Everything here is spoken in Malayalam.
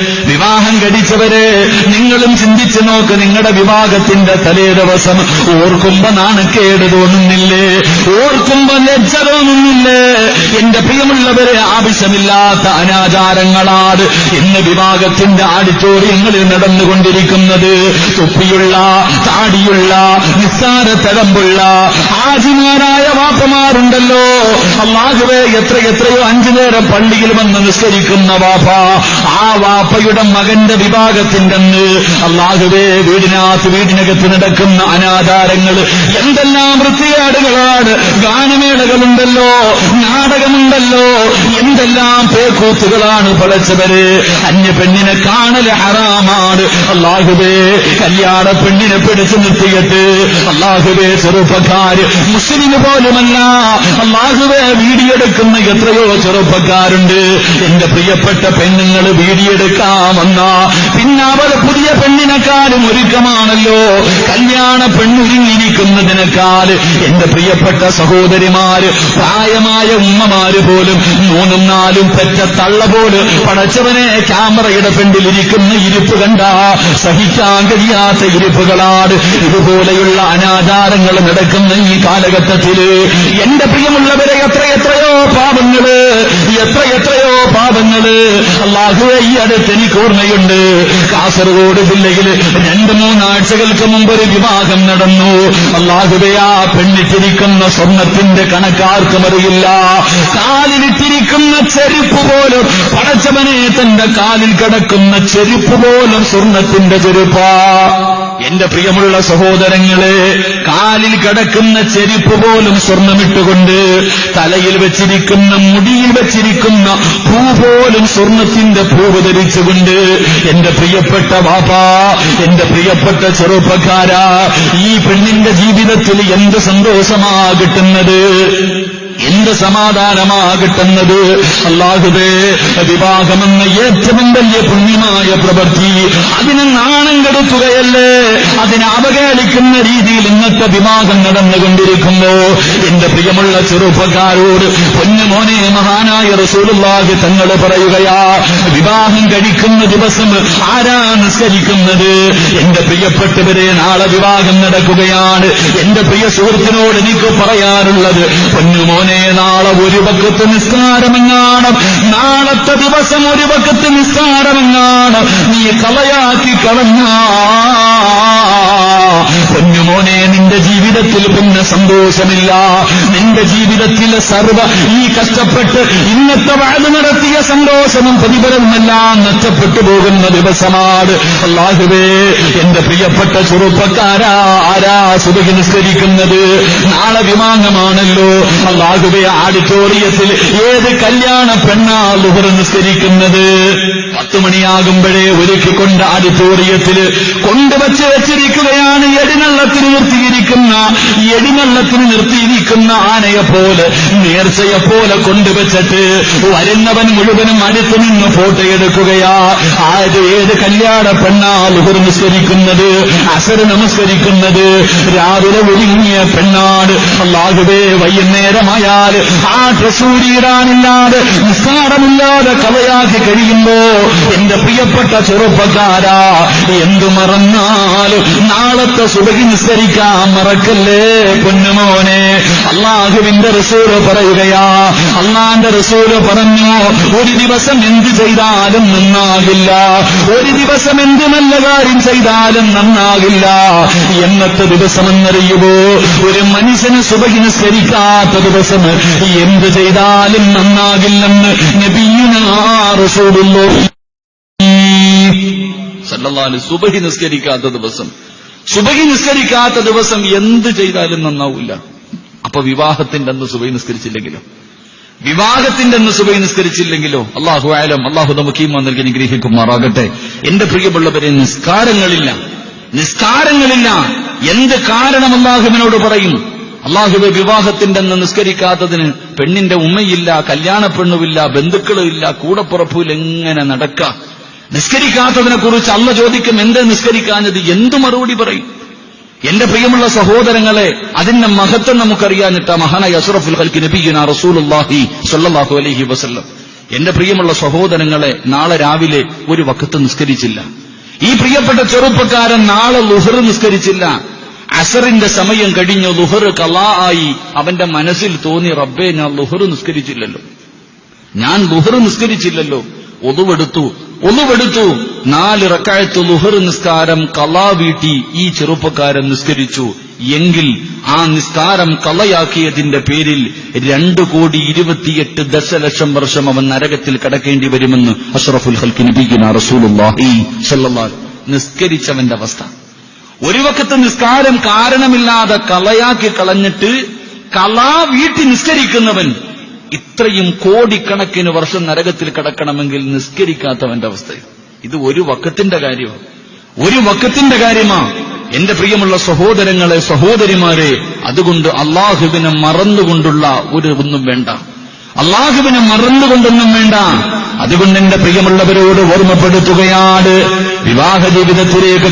വിവാഹം കഴിച്ചവരെ നിങ്ങളും ചിന്തിച്ചു നോക്ക് നിങ്ങളുടെ വിവാഹത്തിന്റെ തലേ ദിവസം. ഓർക്കുമ്പോ നാണക്കേട് തോന്നുന്നില്ലേ? ഓർക്കുമ്പോ ലജ്ജ തോന്നുന്നില്ലേ? എന്റെ പ്രിയമുള്ളവരെ ആവശ്യമില്ലാത്ത അനാചാരങ്ങളാണ് ഇന്ന് വിവാഹത്തിന്റെ ആഡിറ്റോറിയങ്ങളിൽ നടന്നുകൊണ്ടിരിക്കുന്നത്. തൊപ്പിയുള്ള താടിയുള്ള നിസ്സാര തരമ്പുള്ള ആജിമാരായ വാപ്പമാരുണ്ടല്ലോ അള്ളാഹുവേ എത്ര എത്രയോ അഞ്ചു നേരം പള്ളിയിൽ വന്ന് നിസ്കരിക്കുന്ന വാപ്പ ആ വാപ്പയുടെ മകന്റെ വിഭാഗത്തിന്റെ അന്ന് അള്ളാഹുവേ വീടിനകത്ത് വീടിനകത്ത് നടക്കുന്ന അനാചാരങ്ങൾ എന്തെല്ലാം വൃത്തികേടുകളാണ്. ഗാനമേളകളുണ്ടല്ലോ നാടകമുണ്ടല്ലോ എന്തെല്ലാം പേക്കൂത്തുകളാണ് പടച്ചവര്. അന്യ പെണ്ണിനെ കാണൽ ഹറാമാണ്. അള്ളാഹുബേ കല്യാണ പെണ്ണിനെ പിടിച്ചു നിർത്തിയിട്ട്. അള്ളാഹുബേ ചെറുപ്പക്കാര് മുസ്ലിം പോലുമല്ല. അള്ളാഹുവേ വീടിയെടുക്കുന്ന എത്രയോ ചെറുപ്പക്കാരുണ്ട്. എന്റെ പ്രിയപ്പെട്ട പെണ്ണുങ്ങൾ വീടിയെടുക്കാമെന്ന. പിന്നെ അവർ പുതിയ പെണ്ണിനെക്കാളും ഒരുക്കമാണല്ലോ. കല്യാണ പെണ്ണുരുങ്ങിയിരിക്കുന്നതിനേക്കാൾ എന്റെ പ്രിയപ്പെട്ട സഹോദരിമാര് പ്രായമായ ഉമ്മമാര് പോലും മൂന്നും നാലും പെറ്റ തള്ള പോലും പടച്ചവനെ ക്യാമറയുടെ പെണ്ണിലിരിക്കുന്ന ഇരിപ്പ് കണ്ട. സഹിക്കാൻ കഴിയാത്ത ഇരിപ്പുകളാണ് ഇതുപോലെയുള്ള അനാചാരങ്ങൾ നടക്കുന്ന ഈ കാലഘട്ടത്തിൽ. എന്റെ പ്രിയമുള്ളവരെ എത്ര എത്രയോ പാപങ്ങൾ എത്ര എത്രയോ പാപങ്ങൾ. അള്ളാഹുവെ ഈ അടുത്ത് എനിക്ക് ഓർമ്മയുണ്ട്. കാസർഗോഡ് ജില്ലയിൽ രണ്ട് മൂന്നാഴ്ചകൾക്ക് മുമ്പ് ഒരു വിവാഹം നടന്നു. അള്ളാഹുവെ ആ പെണ്ണിട്ടിരിക്കുന്ന സ്വർണത്തിന്റെ കണക്കാർക്കും അറിയില്ല. കാലിലിട്ടിരിക്കുന്ന ചെരുപ്പ് പോലും പടച്ചവനെ തന്റെ കാലിൽ കിടക്കുന്ന ചെരുപ്പ് പോലും സ്വർണത്തിന്റെ ചെരുപ്പാ. എന്റെ പ്രിയമുള്ള സഹോദരങ്ങളെ കാലിൽ കിടക്കുന്ന ചെരുപ്പ് പോലും സ്വർണമിട്ടുകൊണ്ട് തലയിൽ വെച്ചിരിക്കുന്ന മുടിയിൽ വെച്ചിരിക്കുന്ന പൂ പോലും സ്വർണത്തിന്റെ പൂവ് ധരിച്ചുകൊണ്ട് എന്റെ പ്രിയപ്പെട്ട വാപ്പാ എന്റെ പ്രിയപ്പെട്ട ചെറുപ്പക്കാരാ ഈ പെണ്ണിന്റെ ജീവിതത്തിൽ എന്ത് സന്തോഷമാ കിട്ടുന്നത്? എന്ത് സമാധാനമാ കിട്ടുന്നത് അള്ളാഹുബേ വിവാഹമെന്ന ഏറ്റവും വലിയ പുണ്യമായ പ്രവൃത്തി. അതിനെ നാണം കെടുത്തുകയല്ലേ? അതിനെ അവഹേളിക്കുന്ന രീതിയിൽ ഇന്നത്തെ വിവാഹം നടന്നുകൊണ്ടിരിക്കുന്നു. എന്റെ പ്രിയമുള്ള ചെറുപ്പക്കാരോട് പൊന്നുമോനെ മഹാനായ റസൂലുള്ളാഹി തങ്ങൾ പറയുകയാ വിവാഹം കഴിക്കുന്ന ദിവസം ആരാ നിസ്കരിക്കുന്നത് എന്റെ പ്രിയപ്പെട്ടവരെ നാളെ വിവാഹം നടക്കുകയാണ്. എന്റെ പ്രിയ സുഹൃത്തിനോട് എനിക്ക് പറയാനുള്ളത് പൊന്നുമോനെ നാളെ ഒരു പക്കത്ത് നിസ്കാരമെങ്ങാണ്? നാളത്തെ ദിവസം ഒരു പക്കത്ത് നിസ്കാരമെങ്ങാണ്? നീ കളയാക്കി കളഞ്ഞ. പൊന്നുമോനെ നിന്റെ ജീവിതത്തിൽ പിന്നെ സന്തോഷമില്ല. നിന്റെ ജീവിതത്തിൽ സർവ ഈ കഷ്ടപ്പെട്ട് ഇന്നത്തെ വാഴ് നടത്തിയ സന്തോഷവും പ്രതിഫലവുമെല്ലാം നഷ്ടപ്പെട്ടു പോകുന്ന ദിവസമാണ്. അല്ലാഹുവേ എന്റെ പ്രിയപ്പെട്ട ചെറുപ്പക്കാരാ ആരാ സുഖ നിസ്കരിക്കുന്നത് നാളെ വിമാനമാണല്ലോ. അള്ളാഹുവേ ആഡിറ്റോറിയത്തിൽ ഏത് കല്യാണ പെണ്ണാ ലുഹർ നിസ്കരിക്കുന്നത്? പത്ത് മണിയാകുമ്പോഴേ ഒരുക്കിക്കൊണ്ട് ആഡിറ്റോറിയത്തിൽ കൊണ്ടുവച്ച് വെച്ചിരിക്കുകയാണ് എടിനള്ളത്തിന് നിർത്തിയിരിക്കുന്ന എടിനള്ളത്തിന് നിർത്തിയിരിക്കുന്ന ആനയെ പോലെ നേർച്ചയെ പോലെ കൊണ്ടുവച്ചിട്ട് വരുന്നവൻ മുഴുവനും അടുത്തു നിന്ന് ഫോട്ടോ എടുക്കുകയാ. ആര് ഏത് കല്യാണ പെണ്ണാ ലുഹർ നിസ്കരിക്കുന്നത്? അസർ നമസ്കരിക്കുന്നത്? രാവിലെ ഒരുങ്ങിയ പെണ്ണാട് അല്ലാതെ വൈകുന്നേരമായാൽ ആ ഡ്രസ്സൂരിയിടാനില്ലാതെ നിസ്സാരമില്ലാതെ കവയാക്കി കഴിയുമ്പോ എന്റെ പ്രിയപ്പെട്ട ചെറുപ്പക്കാരാ എന്തു മറന്നാലും നാളത്തെ സുഖി നിസ്കരിക്കാൻ മറക്കല്ലേ പൊന്നുമോനെ? അള്ളാഹുവിന്റെ റസൂൽ പറയുകയാ അള്ളാന്റെ റസൂൽ പറഞ്ഞു ഒരു ദിവസം എന്ത് ചെയ്താലും നന്നാകില്ല ഒരു ദിവസം എന്ത് നല്ല കാര്യം ചെയ്താലും നന്നാകില്ല. എന്നത്തെ ദിവസമെന്നറിയുമോ ഒരു മനുഷ്യന് സുഖി നിസ്കരിക്കാത്ത ദിവസം എന്ത് ചെയ്താലും നന്നാകില്ലെന്ന് നബിയുനാ റസൂലുള്ളാഹി സല്ലല്ലാഹു സുബഹി നിസ്കരിക്കാത്ത ദിവസം. സുബഹി നിസ്കരിക്കാത്ത ദിവസം എന്ത് ചെയ്താലും നന്നാവില്ല അപ്പൊ വിവാഹത്തിന്റെ അന്ന് സുബഹി നിസ്കരിച്ചില്ലെങ്കിലോ? വിവാഹത്തിന്റെ അന്ന് സുബൈ നിസ്കരിച്ചില്ലെങ്കിലോ? അള്ളാഹു ആലം അള്ളാഹു നമുക്ക് ഈ നൽകി അനുഗ്രഹിക്കുമാറാകട്ടെ. എന്റെ പ്രിയമുള്ളവരെ നിസ്കാരങ്ങളില്ല. നിസ്കാരങ്ങളില്ല. എന്ത് കാരണം അള്ളാഹുവിനോട് പറയും? അള്ളാഹുവെ വിവാഹത്തിന്റെ അന്ന് നിസ്കരിക്കാത്തതിന് പെണ്ണിന്റെ ഉമ്മയില്ല കല്യാണ പെണ്ണുമില്ല ബന്ധുക്കളുമില്ല കൂടപ്പുറപ്പിൽ എങ്ങനെ നടക്കാം? നിസ്കരിക്കാത്തതിനെ കുറിച്ച് അല്ല ചോദിക്കും എന്ത് നിസ്കരിക്കാഞ്ഞത്? എന്തു മറുപടി പറയും? എന്റെ പ്രിയമുള്ള സഹോദരങ്ങളെ അതിന്റെ മഹത്വം നമുക്കറിയാനിട്ട മഹാന അസുറഫുൽ ഹൽക്ക് നബിയുന റസൂലുള്ളാഹി സ്വല്ലല്ലാഹു അലഹി വസ്ല്ലം. എന്റെ പ്രിയമുള്ള സഹോദരങ്ങളെ നാളെ രാവിലെ ഒരു വക്കത്ത് നിസ്കരിച്ചില്ല. ഈ പ്രിയപ്പെട്ട ചെറുപ്പക്കാരൻ നാളെ ലുഹർ നിസ്കരിച്ചില്ല. അസറിന്റെ സമയം കഴിഞ്ഞു ലുഹർ കലാ ആയി അവന്റെ മനസ്സിൽ തോന്നി റബ്ബേ ഞാൻ ലുഹർ നിസ്കരിച്ചില്ലല്ലോ. ഞാൻ ലുഹർ നിസ്കരിച്ചില്ലല്ലോ. ഒതുവെടുത്തു ഒതുവെടുത്തു. നാല് റക്കായത്ത് ലുഹർ നിസ്കാരം കലാ വീട്ടി ഈ ചെറുപ്പക്കാരൻ നിസ്കരിച്ചു. എങ്കിൽ ആ നിസ്കാരം കലയാക്കിയതിന്റെ പേരിൽ രണ്ടു കോടി ഇരുപത്തിയെട്ട് ദശലക്ഷം വർഷം അവൻ നരകത്തിൽ കടക്കേണ്ടി വരുമെന്ന് അഷ്റഫുൽ ഹൽക്ക് നബീന റസൂലുള്ളാഹി സല്ലല്ലാഹു നിസ്കരിച്ചവന്റെ അവസ്ഥ. ഒരു വക്കത്ത് നിസ്കാരം കാരണമില്ലാതെ കളയാക്കി കളഞ്ഞിട്ട് കളാ വീട്ടി നിസ്കരിക്കുന്നവൻ ഇത്രയും കോടിക്കണക്കിന് വർഷം നരകത്തിൽ കിടക്കണമെങ്കിൽ നിസ്കരിക്കാത്തവന്റെ അവസ്ഥ. ഇത് ഒരു വക്കത്തിന്റെ കാര്യമാണ്. ഒരു വക്കത്തിന്റെ കാര്യമാ. എന്റെ പ്രിയമുള്ള സഹോദരങ്ങളെ സഹോദരിമാരെ അതുകൊണ്ട് അള്ളാഹുവിനെ മറന്നുകൊണ്ടുള്ള ഒരു ഒന്നും വേണ്ട. അള്ളാഹുവിനെ മറന്നുകൊണ്ടൊന്നും വേണ്ട. അതുകൊണ്ട് എന്റെ പ്രിയമുള്ളവരോട് ഓർമ്മപ്പെടുത്തുകയാണ്. വിവാഹ ജീവിതത്തിലേക്ക്